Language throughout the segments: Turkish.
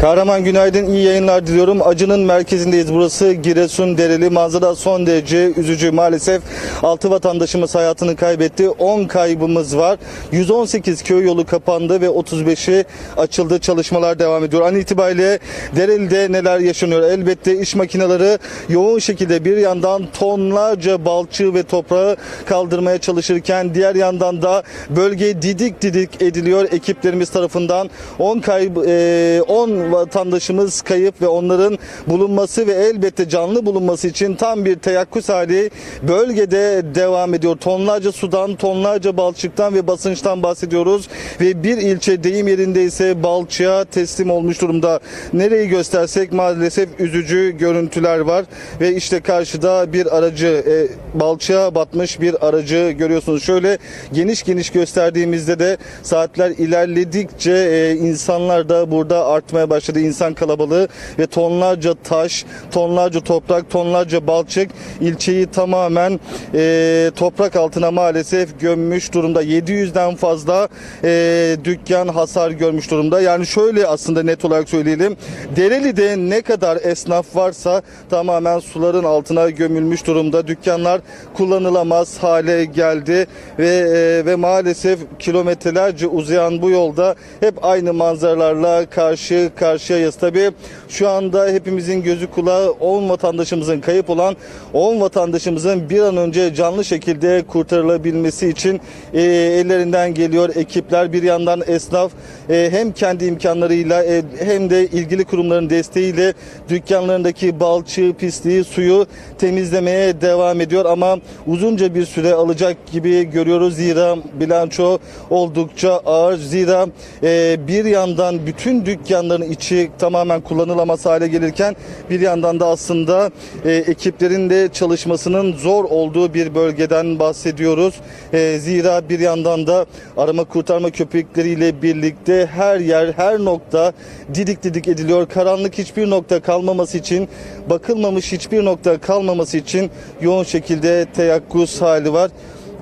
Kahraman günaydın, iyi yayınlar diliyorum. Acının merkezindeyiz. Burası Giresun Dereli. Manzara son derece üzücü. Maalesef 6 vatandaşımız hayatını kaybetti. 10 kaybımız var. 118 köy yolu kapandı ve 35'i açıldı. Çalışmalar devam ediyor. An itibariyle Dereli'de neler yaşanıyor? Elbette iş makineleri yoğun şekilde bir yandan tonlarca balçığı ve toprağı kaldırmaya çalışırken diğer yandan da bölge didik didik ediliyor ekiplerimiz tarafından. 10 kayıp e, 10 vatandaşımız kayıp ve onların bulunması ve elbette canlı bulunması için tam bir teyakkuz hali bölgede devam ediyor. Tonlarca sudan, tonlarca balçıktan ve basınçtan bahsediyoruz ve bir ilçe deyim yerinde ise balçığa teslim olmuş durumda. Nereyi göstersek maalesef üzücü görüntüler var ve işte karşıda bir aracı e, balçığa batmış bir aracı görüyorsunuz. Şöyle geniş geniş gösterdiğimizde de saatler ilerledikçe e, insanlar da burada artmaya başladı. İnsan kalabalığı ve tonlarca taş, tonlarca toprak, tonlarca balçık ilçeyi tamamen e, toprak altına maalesef gömmüş durumda. 700'den fazla e, dükkan hasar görmüş durumda. Yani şöyle aslında net olarak söyleyelim. Dereli'de ne kadar esnaf varsa tamamen suların altına gömülmüş durumda. Dükkanlar kullanılamaz hale geldi ve e, ve maalesef kilometrelerce uzayan bu yolda hep aynı manzaralarla karşı karşıyayız. Tabii şu anda hepimizin gözü kulağı 10 vatandaşımızın kayıp olan 10 vatandaşımızın bir an önce canlı şekilde kurtarılabilmesi için e, ellerinden geliyor ekipler. Bir yandan esnaf e, hem kendi imkanlarıyla e, hem de ilgili kurumların desteğiyle dükkanlarındaki balçığı, pisliği, suyu temizlemeye devam ediyor ama uzunca bir süre alacak gibi görüyoruz. Zira bilanço oldukça ağır. Zira e, bir yandan bütün dükkanların içi tamamen kullanılamaz hale gelirken bir yandan da aslında e, ekiplerin de çalışmasının zor olduğu bir bölgeden bahsediyoruz. E, zira bir yandan da arama kurtarma köpekleriyle birlikte her yer, her nokta didik didik ediliyor. Karanlık hiçbir nokta kalmaması için, bakılmamış hiçbir nokta kalmaması için yoğun şekilde teyakkuz hali var.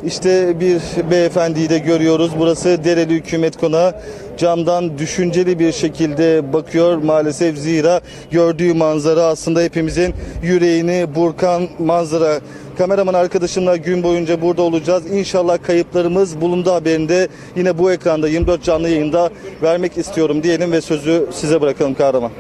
İşte bir beyefendiyi de görüyoruz. Burası Dereli Hükümet Konağı. Camdan düşünceli bir şekilde bakıyor maalesef zira gördüğü manzara aslında hepimizin yüreğini burkan manzara. Kameraman arkadaşımla gün boyunca burada olacağız. İnşallah kayıplarımız bulundu haberinde yine bu ekranda 24 canlı yayında vermek istiyorum diyelim ve sözü size bırakalım kahraman.